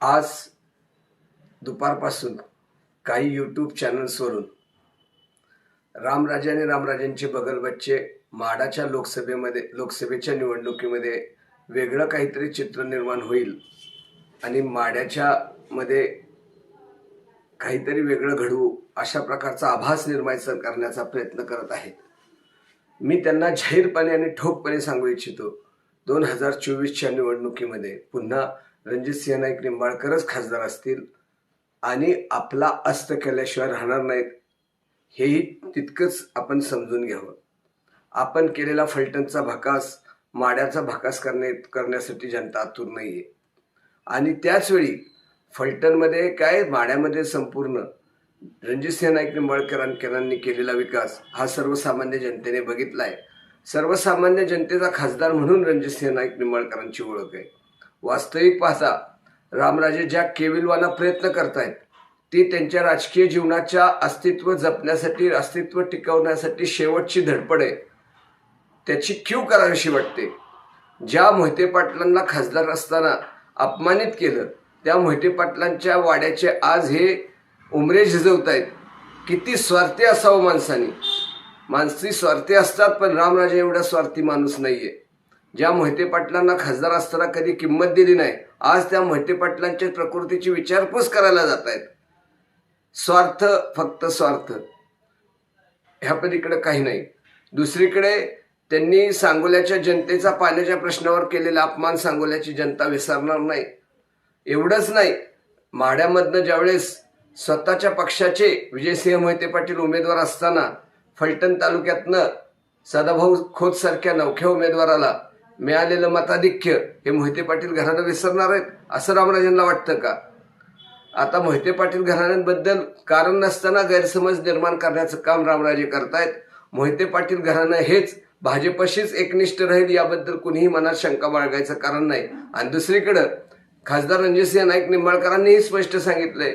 आज दुपारपासून काही यूट्यूब चॅनल्सवरून रामराजे आणि रामराजेंचे बगलबच्चे माडाच्या लोकसभेमध्ये लोकसभेच्या निवडणुकीमध्ये वेगळं काहीतरी चित्र निर्माण होईल आणि माड्याच्या मध्ये काहीतरी वेगळं घडवू अशा प्रकारचा आभास निर्माण करण्याचा प्रयत्न करत आहेत. मी त्यांना जाहीरपणे आणि ठोकपणे सांगू इच्छितो दोन हजार चोवीसच्या निवडणुकीमध्ये पुन्हा रणजितसिंह नाईक निंबाळकरच खासदार असतील आणि आपला अस्त केल्याशिवाय राहणार नाहीत हेही तितकंच आपण समजून घ्यावं. आपण केलेला फलटणचा भकास माड्याचा भकास करणे करण्यासाठी जनता आतुर आहे आणि त्याचवेळी फलटणमध्ये काय माड्यामध्ये संपूर्ण रणजितसिंह नाईक निंबाळकरांकरांनी केलेला विकास हा सर्वसामान्य जनतेने बघितला आहे सर्वसामान्य जनतेचा खासदार म्हणून रणजितसिंह नाईक निंबाळकरांची ओळख आहे. वास्तविक पाहता रामराजे ज्या केविलवाना प्रयत्न करतायत ती त्यांच्या राजकीय जीवनाच्या अस्तित्व जपण्यासाठी अस्तित्व टिकवण्यासाठी शेवटची धडपड आहे. त्याची क्यू करावीशी वाटते. ज्या मोहिते पाटलांना खासदार असताना अपमानित केलं त्या मोहिते पाटलांच्या वाड्याचे आज हे उमरे झिजवत आहेत किती स्वार्थी असावं माणसाने. माणसी स्वार्थी असतात पण रामराजे एवढा स्वार्थी माणूस नाही आहे ज्या मोहिते पाटलांना खासदार असताना कधी किंमत दिली नाही आज त्या मोहिते पाटलांच्या प्रकृतीची विचारपूस करायला जात आहेत स्वार्थ फक्त स्वार्थ. ह्या पलीकडे काही नाही. दुसरीकडे त्यांनी सांगोल्याच्या जनतेचा पाण्याच्या प्रश्नावर केलेला अपमान सांगोल्याची जनता विसरणार नाही. एवढंच नाही म्हाड्यामधनं ज्यावेळेस स्वतःच्या पक्षाचे विजयसिंह मोहिते पाटील उमेदवार असताना फलटण तालुक्यातनं सदाभाऊ खोत सारख्या नवख्या उमेदवाराला मिळालेलं मताधिक्य हे मोहिते पाटील घराणं विसरणार आहेत असं रामराजांना वाटतं का? आता मोहिते पाटील घराण्यांबद्दल कारण नसताना गैरसमज निर्माण करण्याचं काम रामराजे करतायत. मोहिते पाटील घराणं हेच भाजपशीच एकनिष्ठ राहील याबद्दल कुणीही मनात शंका बाळगायचं कारण नाही. आणि दुसरीकडं खासदार रणजितसिंह नाईक निंबाळकरांनीही स्पष्ट सांगितलंय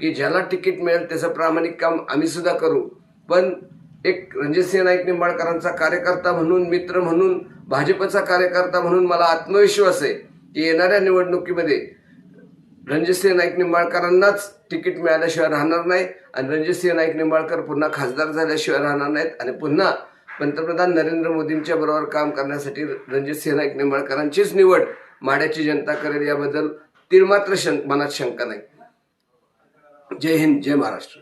की ज्याला तिकीट मिळेल त्याचं प्रामाणिक काम आम्ही सुद्धा करू. पण एक रणजितसिंह नाईक निंबाळकरांचा कार्यकर्ता म्हणून मित्र म्हणून भाजपचा कार्यकर्ता म्हणून मला आत्मविश्वास आहे की येणाऱ्या निवडणुकीमध्ये रणजितसिंह नाईक निंबाळकरांनाच तिकीट मिळाल्याशिवाय राहणार नाही आणि रणजितसिंह नाईक निंबाळकर पुन्हा खासदार झाल्याशिवाय राहणार नाहीत आणि पुन्हा पंतप्रधान नरेंद्र मोदींच्या बरोबर काम करण्यासाठी रणजितसिंह नाईक निंबाळकरांचीच निवड माड्याची जनता करेल याबद्दल तीळ मात्र शं मनात शंका नाही. जय हिंद जय महाराष्ट्र.